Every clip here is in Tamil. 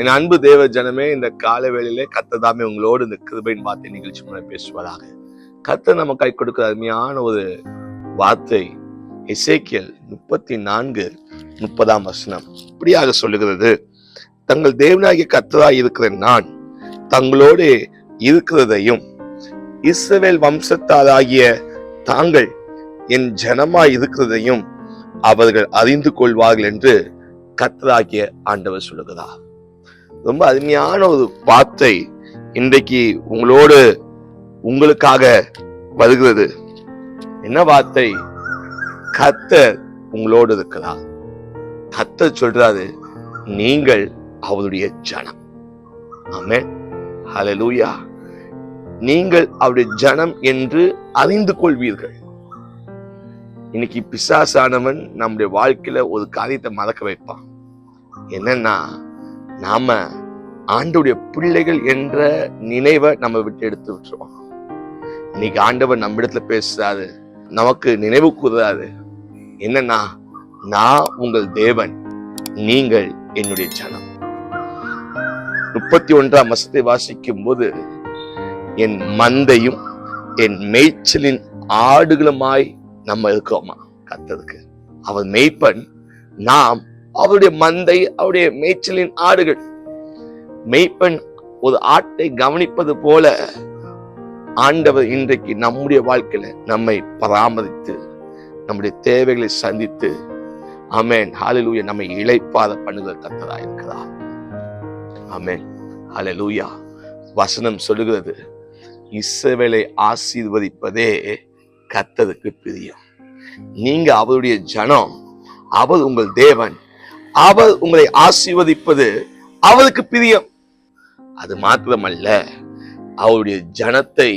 என் அன்பு தேவ ஜனமே இந்த கால வேளையிலே கத்ததாமே உங்களோடு இந்த கிருபையின் வார்த்தை நிகழ்ச்சி மூலம் பேசுவதாக கத்த நம்ம கை கொடுக்கிற அருமையான ஒரு வார்த்தை இசைக்கியல் முப்பத்தி நான்கு முப்பதாம் வசனம். இப்படியாக சொல்லுகிறது. தங்கள் தேவனாகிய கத்ததா இருக்கிற நான் தங்களோடு இருக்கிறதையும் இஸ்ரவேல் வம்சத்தாராகிய தாங்கள் என் ஜனமாய் இருக்கிறதையும் அவர்கள் அறிந்து கொள்வார்கள் என்று கத்தராகிய ஆண்டவர் சொல்லுகிறார். ரொம்ப அருமையான ஒரு வார்த்தை இன்றைக்கு உங்களோடு உங்களுக்காக வருகிறது. என்ன வார்த்தை? கத்தர் உங்களோடு இருக்கிறார் கத்தர் சொல்றாரு நீங்கள் அவருடைய ஜனம். ஆமே ஹலலூயா நீங்கள் அவருடைய ஜனம் என்று அறிந்து கொள்வீர்கள். இன்னைக்கு பிசாசானவன் நம்முடைய வாழ்க்கையில ஒரு காரியத்தை மறக்க வைப்பான். என்னன்னா நாம ஆண்டவுடைய பிள்ளைகள் என்ற நினைவை நம்ம விட்டு எடுத்து விட்டுருவோம். இன்னைக்கு ஆண்டவர் நம்ம இடத்துல பேசுறாரு. நமக்கு நினைவு கூறுறாரு என்னன்னா நான் உங்கள் தேவன் நீங்கள் என்னுடைய ஜனம். முப்பத்தி ஒன்றாம் வசத்தை வாசிக்கும் போது என் மந்தையும் என் மேய்ச்சலின் ஆடுகளுமாய் நம்ம இருக்கோமா? கத்ததுக்கு அவர் மேய்ப்பன் நாம் அவருடைய மந்தை அவருடைய மேய்ச்சலின் ஆடுகள். மெய்ப்பெண் ஒரு ஆட்டை கவனிப்பது போல ஆண்டவர் இன்றைக்கு நம்முடைய வாழ்க்கையில நம்மை பராமரித்து நம்முடைய தேவைகளை சந்தித்து அமேன் ஹாலலூயா நம்மை இழைப்பாத பண்ணுகிற கத்தரா இருக்கிறார். அமேன் ஹalleluya. வசனம் சொல்லுகிறது இசவேலை ஆசீர்வதிப்பதே கத்தருக்கு பிரியம். நீங்க அவருடைய ஜனம் அவர் உங்கள் தேவன் அவர் உங்களை ஆசீர்வதிப்பது அவருக்கு பிரியம். அது மாத்திரமல்ல அவருடைய ஜனத்தை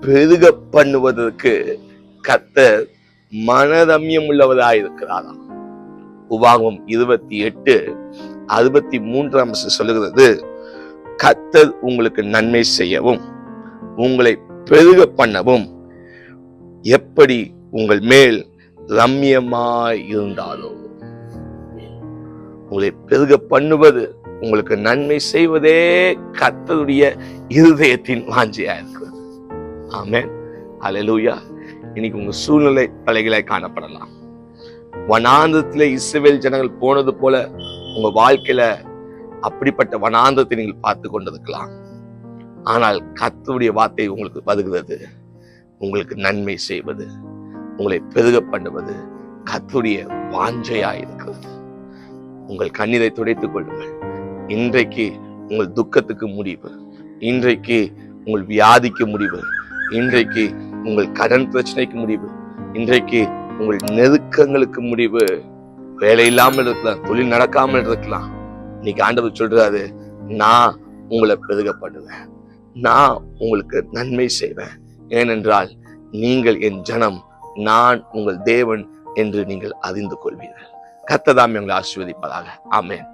பெருக பண்ணுவதற்கு கத்தர் மனரம்யம் உள்ளவராக இருக்கிறாராம் உபாகம் இருபத்தி எட்டு அறுபத்தி மூன்றாம் சொல்லுகிறது கத்தர் உங்களுக்கு நன்மை செய்யவும் உங்களை பெருக பண்ணவும் எப்படி உங்கள் மேல் ரம்யமாய் இருந்தாலோ உங்களை பெருக பண்ணுவது உங்களுக்கு நன்மை செய்வதே கத்தருடைய இருதயத்தின் வாஞ்சியா இருக்கிறது ஆமேன். அலலூயா இன்னைக்கு உங்க சூழ்நிலை தலைகளாய் காணப்படலாம். வனாந்தத்தில் இஸ்ரேல் ஜனங்கள் போனது போல உங்க வாழ்க்கையில அப்படிப்பட்ட வனாந்தத்தை நீங்கள் பார்த்து கொண்டிருக்கலாம். ஆனால் கத்துடைய வார்த்தை உங்களுக்கு வருகிறது. உங்களுக்கு நன்மை செய்வது உங்களை பெருக பண்ணுவது கத்துடைய வாஞ்சையா இருக்கிறது. உங்கள் கண்ணீரை துடைத்துக் கொள்ளுங்கள். இன்றைக்கு உங்கள் துக்கத்துக்கு முடிவு. இன்றைக்கு உங்கள் வியாதிக்கு முடிவு. இன்றைக்கு உங்கள் கடன் பிரச்சனைக்கு முடிவு. இன்றைக்கு உங்கள் நெருக்கங்களுக்கு முடிவு. வேலை இல்லாமல் இருக்கலாம் தொழில் நடக்காமல் இருக்கலாம். இன்னைக்கு ஆண்டவர் சொல்றாரு நான் உங்களை பெருக பண்ணுவேன் நான் உங்களுக்கு நன்மை செய்வேன். ஏனென்றால் நீங்கள் என் ஜனம் நான் உங்கள் தேவன் என்று நீங்கள் அறிந்து கொள்வீர்கள். கத்ததாம் எங்களை ஆசீர்வதிப்பதாக ஆமேன்.